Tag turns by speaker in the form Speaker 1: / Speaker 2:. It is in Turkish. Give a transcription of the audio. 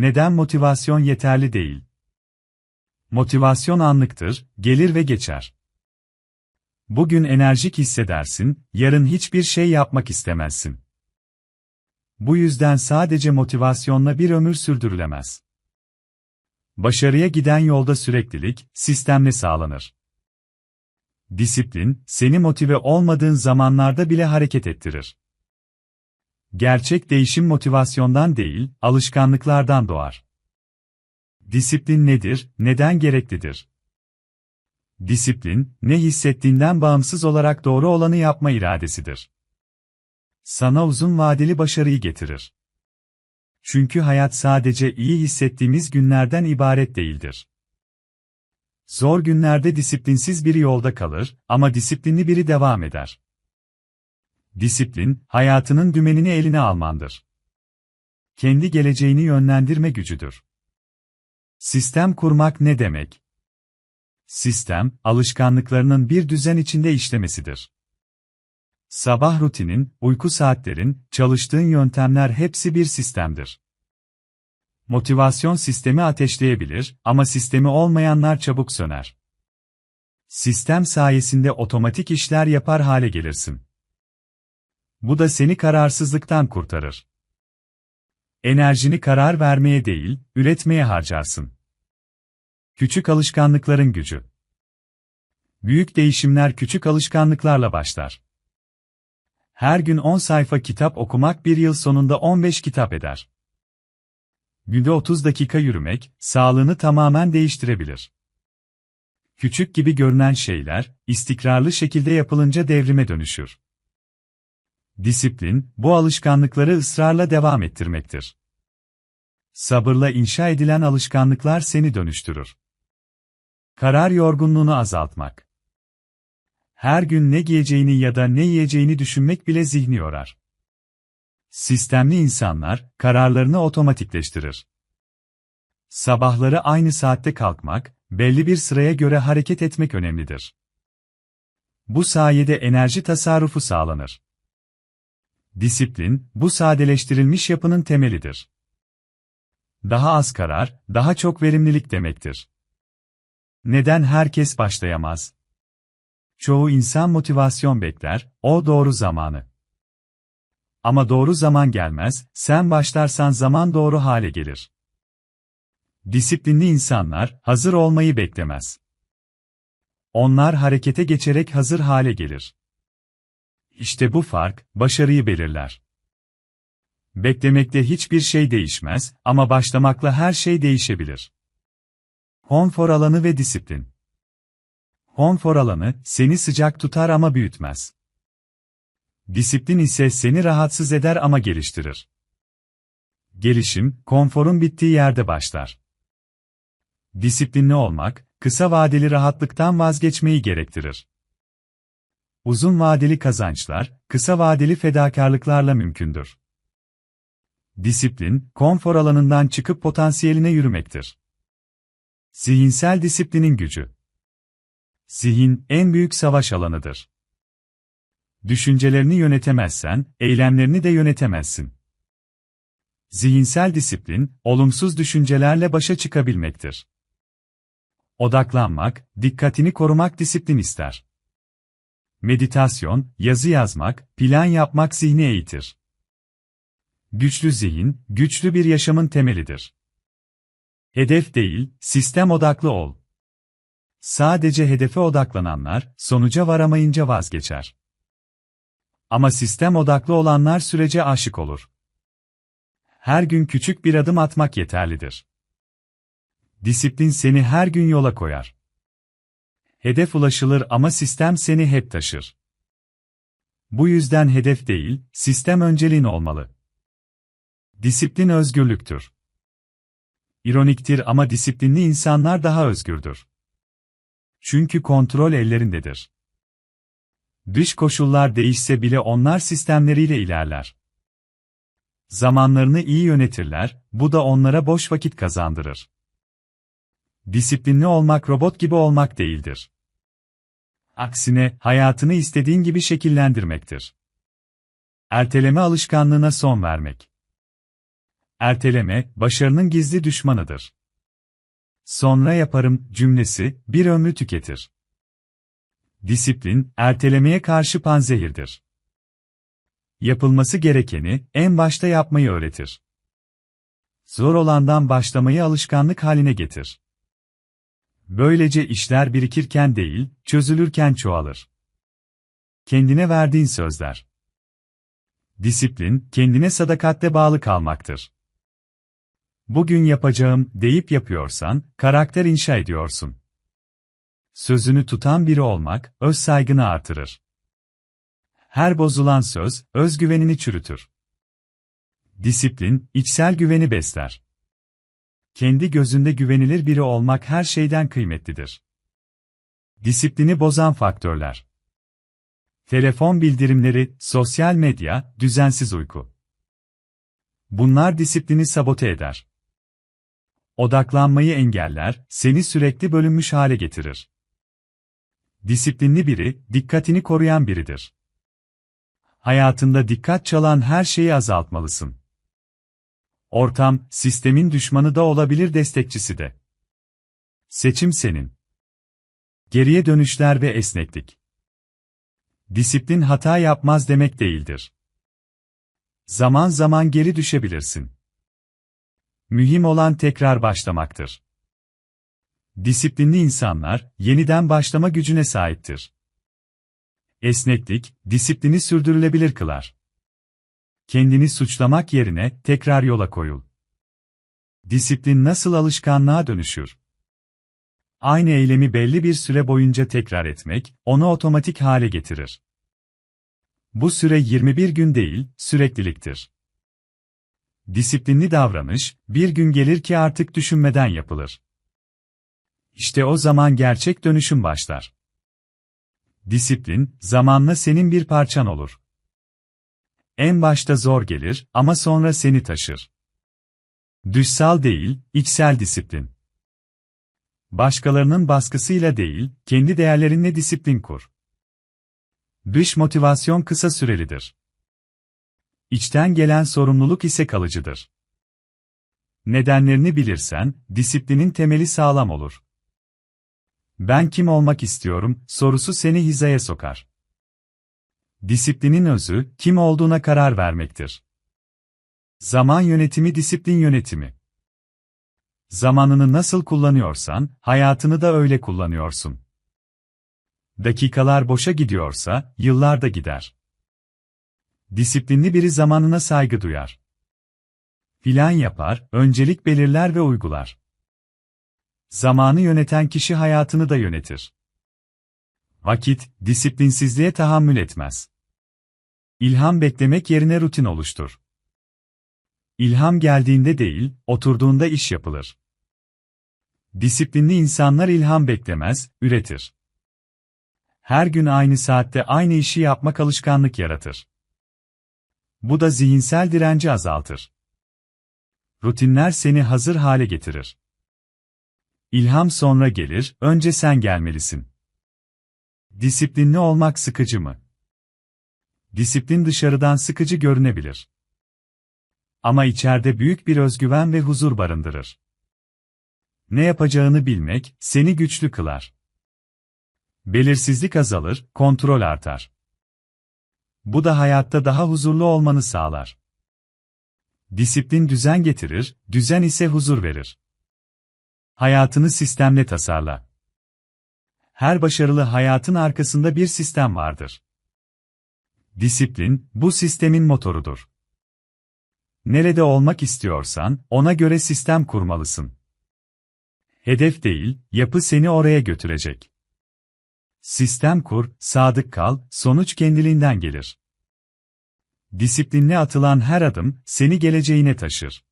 Speaker 1: neden motivasyon yeterli değil? Motivasyon anlıktır, gelir ve geçer. Bugün enerjik hissedersin, yarın hiçbir şey yapmak istemezsin. Bu yüzden sadece motivasyonla bir ömür sürdürülemez. Başarıya giden yolda süreklilik, sistemle sağlanır. Disiplin, seni motive olmadığın zamanlarda bile hareket ettirir. Gerçek değişim motivasyondan değil, alışkanlıklardan doğar. Disiplin nedir, neden gereklidir? Disiplin, ne hissettiğinden bağımsız olarak doğru olanı yapma iradesidir. Sana uzun vadeli başarıyı getirir. Çünkü hayat sadece iyi hissettiğimiz günlerden ibaret değildir. Zor günlerde disiplinsiz biri yolda kalır ama disiplinli biri devam eder. Disiplin, hayatının dümenini eline almandır. Kendi geleceğini yönlendirme gücüdür. Sistem kurmak ne demek? Sistem, alışkanlıklarının bir düzen içinde işlemesidir. Sabah rutinin, uyku saatlerin, çalıştığın yöntemler hepsi bir sistemdir. Motivasyon sistemi ateşleyebilir ama sistemi olmayanlar çabuk söner. Sistem sayesinde otomatik işler yapar hale gelirsin. Bu da seni kararsızlıktan kurtarır. Enerjini karar vermeye değil, üretmeye harcarsın. Küçük alışkanlıkların gücü. Büyük değişimler küçük alışkanlıklarla başlar. Her gün 10 sayfa kitap okumak bir yıl sonunda 15 kitap eder. Günde 30 dakika yürümek, sağlığını tamamen değiştirebilir. Küçük gibi görünen şeyler, istikrarlı şekilde yapılınca devrime dönüşür. Disiplin, bu alışkanlıkları ısrarla devam ettirmektir. Sabırla inşa edilen alışkanlıklar seni dönüştürür. Karar yorgunluğunu azaltmak. Her gün ne giyeceğini ya da ne yiyeceğini düşünmek bile zihni yorar. Sistemli insanlar, kararlarını otomatikleştirir. Sabahları aynı saatte kalkmak, belli bir sıraya göre hareket etmek önemlidir. Bu sayede enerji tasarrufu sağlanır. Disiplin, bu sadeleştirilmiş yapının temelidir. Daha az karar, daha çok verimlilik demektir. Neden herkes başlayamaz? Çoğu insan motivasyon bekler, o doğru zamanı. Ama doğru zaman gelmez, sen başlarsan zaman doğru hale gelir. Disiplinli insanlar, hazır olmayı beklemez. Onlar harekete geçerek hazır hale gelir. İşte bu fark, başarıyı belirler. Beklemekle hiçbir şey değişmez ama başlamakla her şey değişebilir. Konfor alanı ve disiplin. Konfor alanı, seni sıcak tutar ama büyütmez. Disiplin ise seni rahatsız eder ama geliştirir. Gelişim, konforun bittiği yerde başlar. Disiplinli olmak, kısa vadeli rahatlıktan vazgeçmeyi gerektirir. Uzun vadeli kazançlar, kısa vadeli fedakarlıklarla mümkündür. Disiplin, konfor alanından çıkıp potansiyeline yürümektir. Zihinsel disiplinin gücü. Zihin, en büyük savaş alanıdır. Düşüncelerini yönetemezsen, eylemlerini de yönetemezsin. Zihinsel disiplin, olumsuz düşüncelerle başa çıkabilmektir. Odaklanmak, dikkatini korumak disiplin ister. Meditasyon, yazı yazmak, plan yapmak zihni eğitir. Güçlü zihin, güçlü bir yaşamın temelidir. Hedef değil, sistem odaklı ol. Sadece hedefe odaklananlar, sonuca varamayınca vazgeçer. Ama sistem odaklı olanlar sürece aşık olur. Her gün küçük bir adım atmak yeterlidir. Disiplin seni her gün yola koyar. Hedef ulaşılır ama sistem seni hep taşır. Bu yüzden hedef değil, sistem önceliğin olmalı. Disiplin özgürlüktür. İroniktir ama disiplinli insanlar daha özgürdür. Çünkü kontrol ellerindedir. Dış koşullar değişse bile onlar sistemleriyle ilerler. Zamanlarını iyi yönetirler, bu da onlara boş vakit kazandırır. Disiplinli olmak robot gibi olmak değildir. Aksine, hayatını istediğin gibi şekillendirmektir. Erteleme alışkanlığına son vermek. erteleme, başarının gizli düşmanıdır. Sonra yaparım cümlesi bir ömrü tüketir. Disiplin, ertelemeye karşı panzehirdir. Yapılması gerekeni en başta yapmayı öğretir. Zor olandan başlamayı alışkanlık haline getir. Böylece işler birikirken değil, çözülürken çoğalır. Kendine verdiğin sözler. Disiplin, kendine sadakatle bağlı kalmaktır. Bugün yapacağım deyip yapıyorsan, karakter inşa ediyorsun. Sözünü tutan biri olmak, öz saygını artırır. Her bozulan söz, özgüvenini çürütür. Disiplin, içsel güveni besler. Kendi gözünde güvenilir biri olmak her şeyden kıymetlidir. Disiplini bozan faktörler. Telefon bildirimleri, sosyal medya, düzensiz uyku. Bunlar disiplini sabote eder. Odaklanmayı engeller, seni sürekli bölünmüş hale getirir. Disiplinli biri, dikkatini koruyan biridir. Hayatında dikkat çalan her şeyi azaltmalısın. Ortam, sistemin düşmanı da olabilir destekçisi de. Seçim senin. Geriye dönüşler ve esneklik. Disiplin hata yapmaz demek değildir. Zaman zaman geri düşebilirsin. Mühim olan tekrar başlamaktır. Disiplinli insanlar, yeniden başlama gücüne sahiptir. Esneklik, disiplini sürdürülebilir kılar. Kendini suçlamak yerine tekrar yola koyul. Disiplin nasıl alışkanlığa dönüşür? Aynı eylemi belli bir süre boyunca tekrar etmek, onu otomatik hale getirir. Bu süre 21 gün değil, sürekliliktir. Disiplinli davranış, bir gün gelir ki artık düşünmeden yapılır. İşte o zaman gerçek dönüşüm başlar. Disiplin, zamanla senin bir parçan olur. En başta zor gelir ama sonra seni taşır. Dışsal değil, içsel disiplin. Başkalarının baskısıyla değil, kendi değerlerinle disiplin kur. Dış motivasyon kısa sürelidir. İçten gelen sorumluluk ise kalıcıdır. Nedenlerini bilirsen, disiplinin temeli sağlam olur. Ben kim olmak istiyorum sorusu seni hizaya sokar. Disiplinin özü, kim olduğuna karar vermektir. Zaman yönetimi disiplin yönetimi. Zamanını nasıl kullanıyorsan, hayatını da öyle kullanıyorsun. Dakikalar boşa gidiyorsa, yıllar da gider. Disiplinli biri zamanına saygı duyar. Plan yapar, öncelik belirler ve uygular. Zamanı yöneten kişi hayatını da yönetir. Vakit, disiplinsizliğe tahammül etmez. İlham beklemek yerine rutin oluştur. İlham geldiğinde değil, oturduğunda iş yapılır. Disiplinli insanlar ilham beklemez, üretir. Her gün aynı saatte aynı işi yapmak alışkanlık yaratır. Bu da zihinsel direnci azaltır. Rutinler seni hazır hale getirir. İlham sonra gelir, önce sen gelmelisin. Disiplinli olmak sıkıcı mı? Disiplin dışarıdan sıkıcı görünebilir. Ama içeride büyük bir özgüven ve huzur barındırır. Ne yapacağını bilmek, seni güçlü kılar. Belirsizlik azalır, kontrol artar. Bu da hayatta daha huzurlu olmanı sağlar. Disiplin düzen getirir, düzen ise huzur verir. Hayatını sistemle tasarla. Her başarılı hayatın arkasında bir sistem vardır. Disiplin, bu sistemin motorudur. Nerede olmak istiyorsan, ona göre sistem kurmalısın. Hedef değil, yapı seni oraya götürecek. Sistem kur, sadık kal, sonuç kendiliğinden gelir. Disiplinle atılan her adım, seni geleceğine taşır.